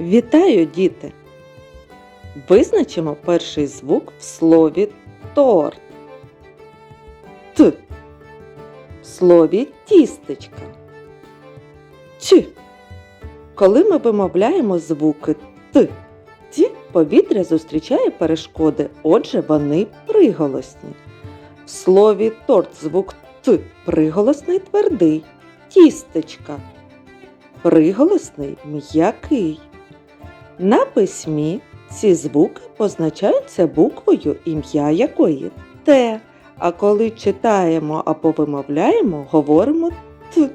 Вітаю, діти! Визначимо перший звук в слові торт. Т. В слові тістечка. Ч. Коли ми вимовляємо звуки Т, ті повітря зустрічає перешкоди, отже, вони приголосні. В слові торт звук Т приголосний твердий. Тістечка. Приголосний м'який. На письмі ці звуки позначаються буквою ім'я якої Т. А коли читаємо або вимовляємо, говоримо Т.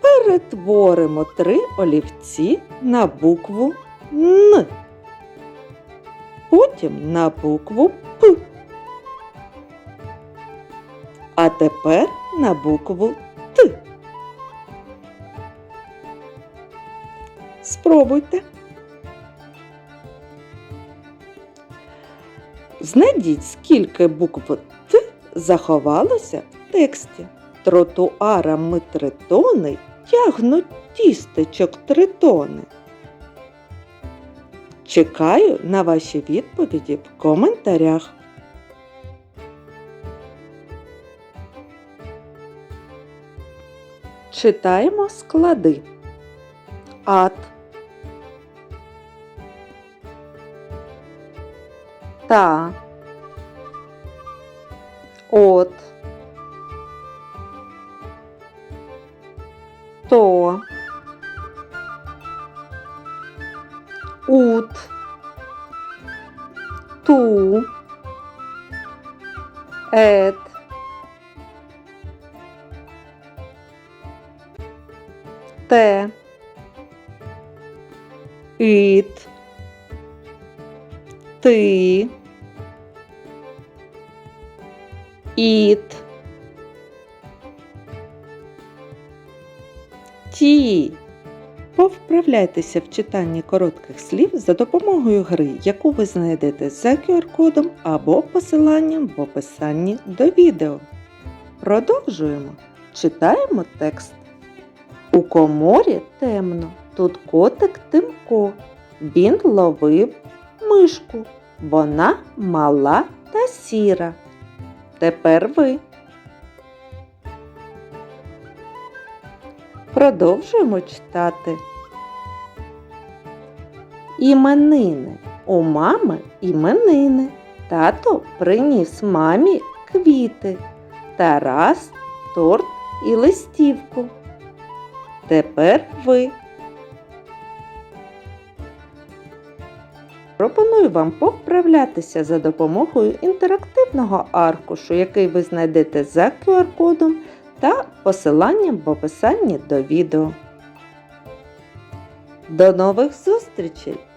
Перетворимо три олівці на букву Н. Потім на букву П. А тепер на букву Спробуйте. Знайдіть, скільки букв Т заховалося в тексті. Тротуарами три тони тягнуть тістечок три тони. Чекаю на ваші відповіді в коментарях. Читаємо склади. Ат. Та. От. То. Ут. Ту. Ет. Те. Ит. Ти. Іт. Ті. Повправляйтеся в читанні коротких слів за допомогою гри, яку ви знайдете за QR-кодом або посиланням в описанні до відео. Продовжуємо. Читаємо текст. У коморі темно. Тут котик Тимко. Він ловив мишку. Вона мала та сіра. Тепер ви. Продовжуємо читати. Іменини. У мами іменини. Тато приніс мамі квіти. Тарас торт і листівку. Тепер ви. Пропоную вам поправлятися за допомогою інтерактивного аркушу, який ви знайдете за QR-кодом та посиланням в описанні до відео. До нових зустрічей!